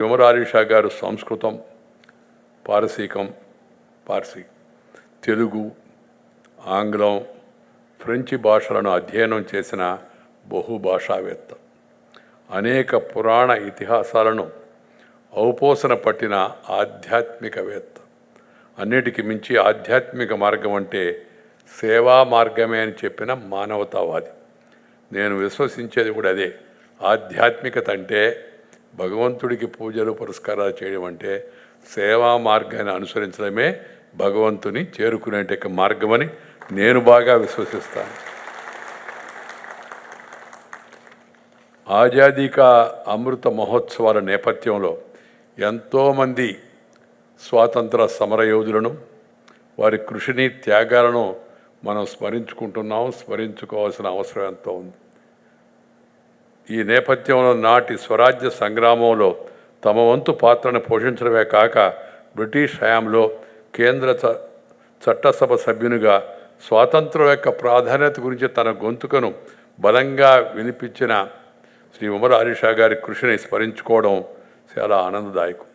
విమరారీషా గారు సంస్కృతం పారసీకం పార్సీ తెలుగు ఆంగ్లం ఫ్రెంచి భాషలను అధ్యయనం చేసిన బహుభాషావేత్త. అనేక పురాణ ఇతిహాసాలను ఔపోసన పట్టిన ఆధ్యాత్మికవేత్త. అన్నిటికి మించి ఆధ్యాత్మిక మార్గం అంటే సేవా మార్గమే అని చెప్పిన మానవతావాది. నేను విశ్వసించేది కూడా అదే. ఆధ్యాత్మికత అంటే భగవంతుడికి పూజలు పురస్కారాలు చేయడం అంటే సేవా మార్గాన్ని అనుసరించడమే భగవంతుని చేరుకునే మార్గమని నేను బాగా విశ్వసిస్తాను. ఆజాదీ అమృత మహోత్సవాల నేపథ్యంలో ఎంతోమంది స్వాతంత్ర సమరయోధులను వారి కృషిని త్యాగాలను మనం స్మరించుకుంటున్నాం స్మరించుకోవాల్సిన అవసరం ఎంతో ఉంది. ఈ నేపథ్యంలో నాటి స్వరాజ్య సంగ్రామంలో తమ వంతు పాత్రను పోషించడమే కాక బ్రిటిష్ హయాంలో కేంద్ర చ చట్టసభ సభ్యునిగా స్వాతంత్రం యొక్క ప్రాధాన్యత గురించి తన గొంతుకను బలంగా వినిపించిన శ్రీ ఉమర్ హరీషా గారి కృషిని స్మరించుకోవడం చాలా ఆనందదాయకం.